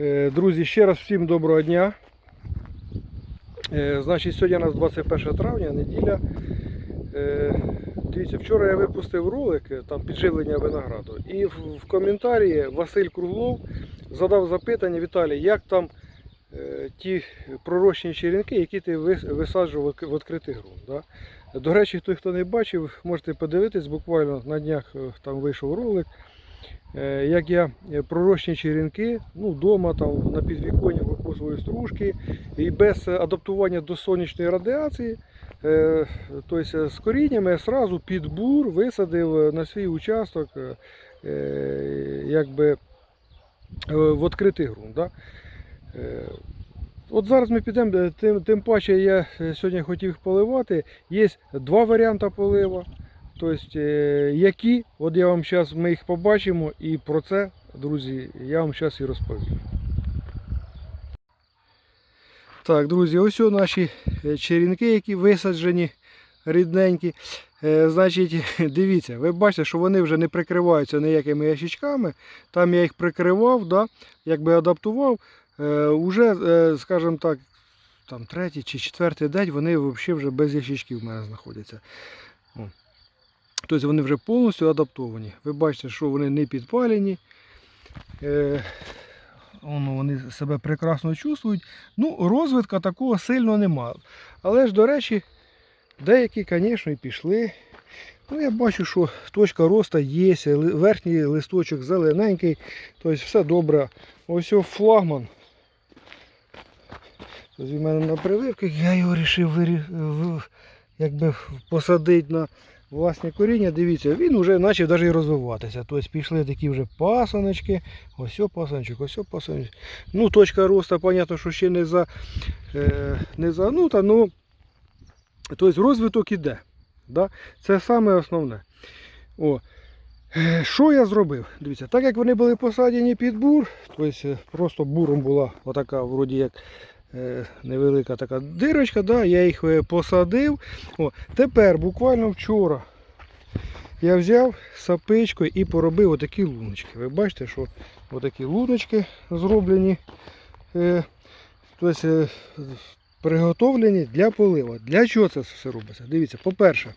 Е, Друзі, ще раз всім доброго дня. Е, Значить, сьогодні у нас 21 травня, неділя. Е, Дивіться, вчора я випустив ролик там підживлення винограду. І в, коментарі Василь Круглов задав запитання Віталій, як там ті пророщені черенки, які ти висаджував в відкритий ґрунт. Да? До речі, той, хто не бачив, можете подивитись, буквально на днях там вийшов ролик. Е, Як я е, пророщені черенки, ну, вдома там на підвіконні викопую стружки і без адаптування до сонячної радіації, е, тобто з коріннями я сразу під бур висадив на свій участок якби, в відкритий ґрунт. Да? От зараз ми підемо, тим, тим паче я сьогодні хотів поливати. Є два варіанти полива. Тобто, е, які, от я вам зараз ми їх побачимо, і про це, друзі, я вам зараз і розповім. Так, друзі, ось наші е, черенки, які висаджені рідненькі. Е, Значить, дивіться, ви бачите, що вони вже не прикриваються ніякими ящичками. Там я їх прикривав, да, якби адаптував. Уже, скажімо так, там третій чи четвертий день вони взагалі вже без ящичків в мене знаходяться. Тобто вони вже повністю адаптовані. Ви бачите, що вони не підпалені. Е, вони себе прекрасно чувствують. Ну, розвитка такого сильно нема. Але ж, до речі, деякі, звісно, і пішли. Ну, я бачу, що точка росту є, верхній листочок зелененький, тобто все добре. Ось о флагман. Він в мене на прививках, я його вирішив якби посадити на власне коріння. Дивіться, він вже почав навіть розвиватися. Тобто пішли такі вже пасаночки. Ось пасанчик, ось пасанчик. Ну, точка росту, понятно, що ще не за е, не загнута, ну тобто розвиток іде. Да? Це саме основне. О. Е, Що я зробив? Дивіться, так як вони були посаджені під бур, тобто е, просто буром була отака, вроді як невелика така дирочка, да, я їх е, посадив. О, тепер, буквально вчора, я взяв сапичкою і поробив отакі луночки. Ви бачите, що отакі луночки зроблені. Е, тобто, е, приготовлені для полива. Для чого це все робиться? Дивіться, по-перше,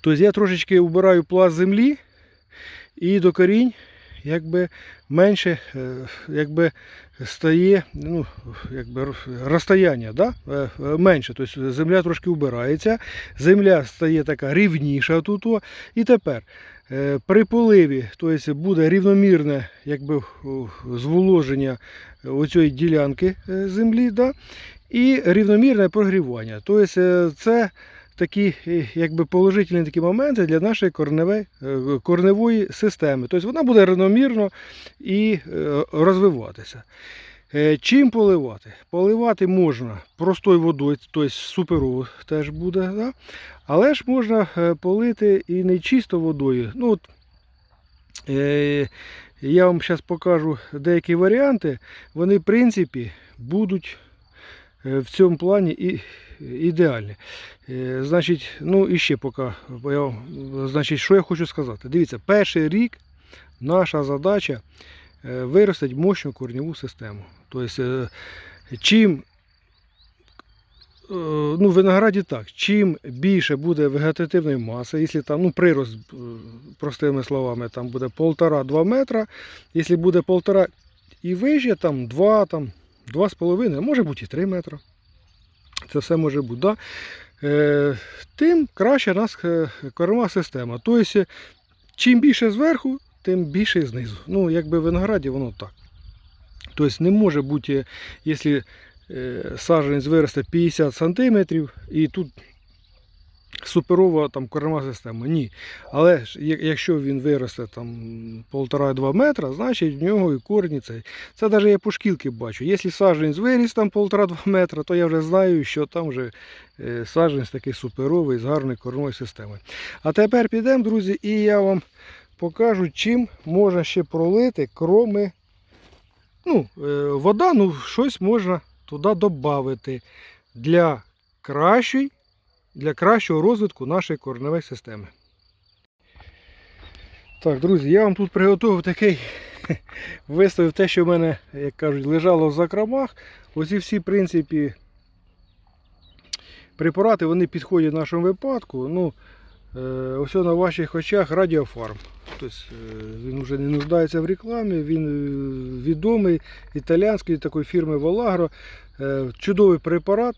тобто я трошечки убираю пласт землі і до корінь якби менше е, якби стає ну, якби розстояння да? е, е, менше. Тобто земля трошки убирається, земля стає така рівніша тут. І тепер е, при поливі тобто буде рівномірне якби, зволоження оцієї ділянки землі. Да? І рівномірне прогрівання. Тобто це такі е, якби положительні такі моменти для нашої корневої, е, корневої системи. Тобто вона буде рівномірно і е, розвиватися. Чим поливати? Поливати можна простою водою, тобто суперово теж буде, да? але ж можна полити і не чисто водою. Ну, от, е, я вам зараз покажу деякі варіанти. Вони, в принципі, будуть в цьому плані і ідеальні. Е, Значить, ну і ще поки. Значить, що я хочу сказати? Дивіться, перший рік наша задача е, виростити мощну корневу систему. Тобто, е, чим е, ну, в винограді так, чим більше буде вегетативної маси, якщо там ну, прирост, простими словами, там буде 1,5-2 метра, якщо буде 1,5 і вище, там 2, там 2,5, може бути і 3 метри. Це все може бути. Да? Е, тим краще у нас е, корма система. Тобто, чим більше зверху, тим більше знизу. Ну, якби в винограді воно так. Тобто не може бути, якщо саджанець виросте 50 см і тут суперова там корма система. Ні. Але ж, якщо він виросте там 1,5-2 метра, значить в нього і корні цей. Це навіть я по шкілки бачу. Якщо саджанець виріс там 1,5-2 метра, то я вже знаю, що там вже е, саджанець такий суперовий з гарною кормовою системою. А тепер підемо, друзі, і я вам покажу, чим можна ще пролити, кроме ну, е, вода, ну щось можна туди додати для кращої, для кращого розвитку нашої корневої системи. Так, друзі, я вам тут приготував такий виставив те, що в мене, як кажуть, лежало в закромах. Оці всі, в принципі, препарати вони підходять в нашому випадку. Ну, е, ось на ваших очах радіофарм. Тобто, він вже не нуждається в рекламі, він е, відомий італійської такої фірми. Е, Чудовий препарат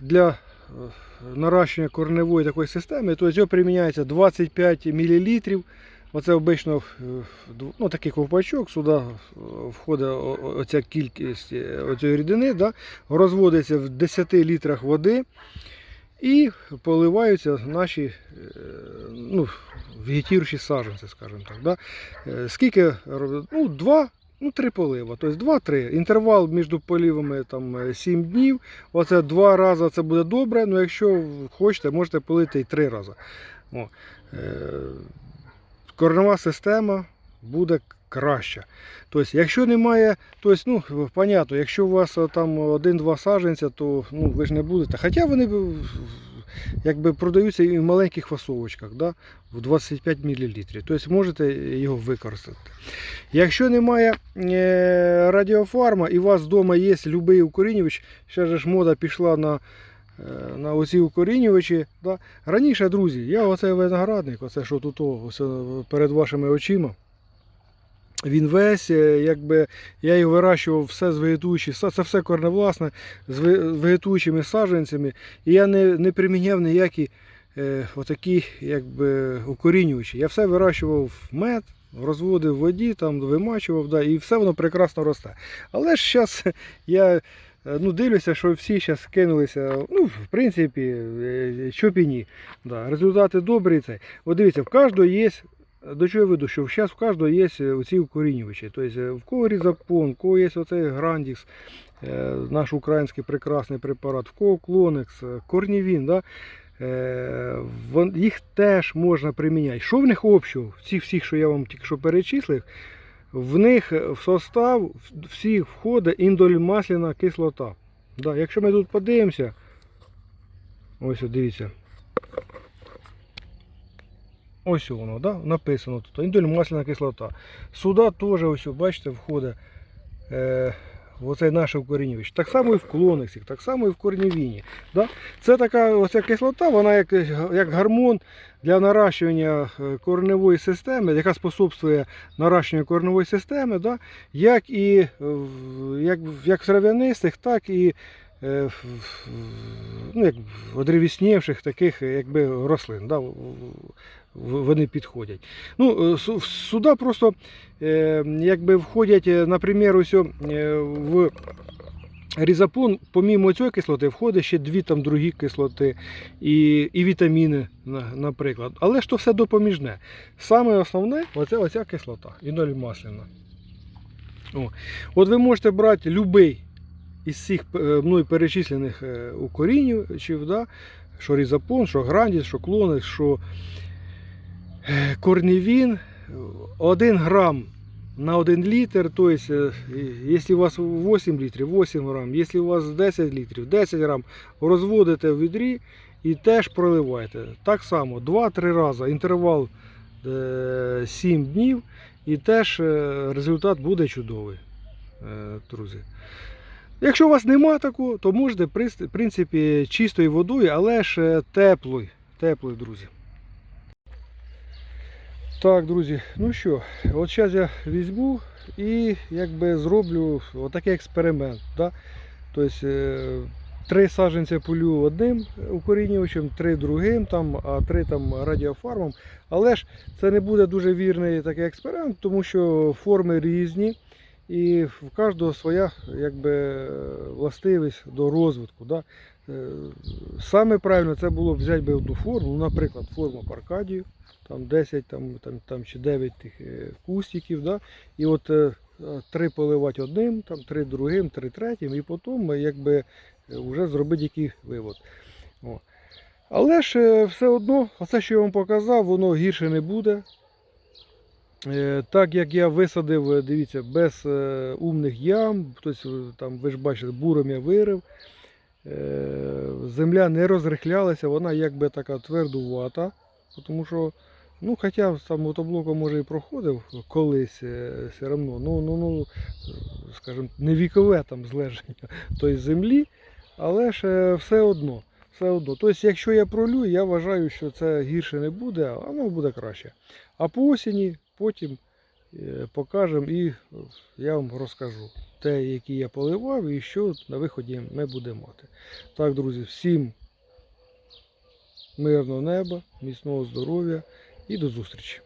для е, наращення кореневої такої системи. Тобто його приміняється 25 мл. Оце обично е, ну, такий ковпачок, сюди е, входить оця кількість оцієї рідини, да, розводиться в 10 літрах води і поливаються наші ну, вегетіруючі саджанці, скажімо так. Да. Скільки? Ну, ну, три полива. Тобто два-три. Інтервал між поливами там, е, 7 днів. Оце два рази це буде добре. Ну, якщо хочете, можете полити і три рази. О. Е, коренева система буде краща. Тобто, якщо немає, тобто, ну, понятно, якщо у вас е, там один-два саджанця, то ну, ви ж не будете. Хоча вони якби продаються і в маленьких фасовочках, да, в 25 мл. Тобто можете його використати. Якщо немає е, радіофарма і у вас вдома є будь-який укорінювач, ще ж мода пішла на е, на оці укорінювачі. Да. Раніше, друзі, я оцей виноградник, оце що тут о, перед вашими очима. Він весь, е, якби я його вирощував все з вегетуючі, це все корневласне, з вегетуючими саджанцями. І я не, не приміняв ніякі е, отакі якби, укорінювачі. Я все вирощував в мед, розводив в воді, там вимачував, да, і все воно прекрасно росте. Але ж зараз я е, ну, дивлюся, що всі зараз кинулися, ну, в принципі, е, що б і ні. Да, результати добрі. Це. От дивіться, в кожного є до чого я веду, що зараз в кожного є оці укорінювачі. Тобто е, в кого різапон, в кого є оцей грандікс, е, наш український прекрасний препарат, в кого клонекс, е, корнівін. Да? Е, Їх теж можна приміняти. Що в них общого? Цих всіх, що я вам тільки що перечислив, в них в состав всіх входить індольмасляна кислота. Да, якщо ми тут подивимося, ось дивіться. Ось воно, да? написано тут. Індольмасляна кислота. Сюди теж, ось, бачите, входить е, в оцей наш укорінювач. Так само і в клонексі, так само і в корнівіні. Да? Це така оця кислота, вона як, як гормон для наращування е, кореневої системи, яка способствує наращуванню кореневої системи, да? як і як, як в трав'янистих, так і е, в- ну, як одревіснівших таких якби, рослин. Да? Вони підходять. Ну, е, сюди просто е, якби входять, е, наприклад, ось, в різапон, помімо цієї кислоти, входить ще дві там другі кислоти і, і вітаміни, наприклад. Але ж то все допоміжне. Саме основне оце оця кислота, іноль масляна. От ви можете брати будь-який із цих е, мною перечислених е, укорінювачів, да? що різапон, що грандіс, що клонекс, що е, корнівін, 1 грам на 1 літр, то якщо у вас 8 літрів, 8 грам, якщо у вас 10 літрів, 10 грам, розводите в відрі і теж проливаєте. Так само 2-3 рази, інтервал е, 7 днів, і теж результат буде чудовий, друзі. Якщо у вас нема такого, то можете в принципі чистою водою, але ж теплою, теплою, друзі. Так, друзі, ну що, от зараз я візьму і якби зроблю отакий експеримент. Да? Тобто е, три саджанця полю одним укорінювачем, три другим, там, а три там радіофармом. Але ж це не буде дуже вірний такий експеримент, тому що форми різні. І в кожного своя якби, властивість до розвитку. Да? Е, Саме правильно це було б взяти би одну форму, ну, наприклад, форму Паркадію, там 10 там, там, там, чи 9 тих е, кустиків, да? і от е, три поливати одним, там, три другим, три третім, і потім якби, вже зробити який вивод. О. Але ж все одно, оце, що я вам показав, воно гірше не буде. Е, Так як я висадив, е, дивіться, без е, умних ям, тобто, там, ви ж бачите, буром я вирив. Земля не розрихлялася, вона якби така твердувата, тому що Ну, хоча там мотоблоком може і проходив колись все одно, ну, ну, ну, скажімо, не вікове там злеження тої землі, але ж все одно. Все одно. Тобто, якщо я пролю, я вважаю, що це гірше не буде, а воно буде краще. А по осені потім е, покажемо і е, я вам розкажу те, які я поливав і що на виході ми будемо мати. Так, друзі, всім мирного неба, міцного здоров'я і до зустрічі.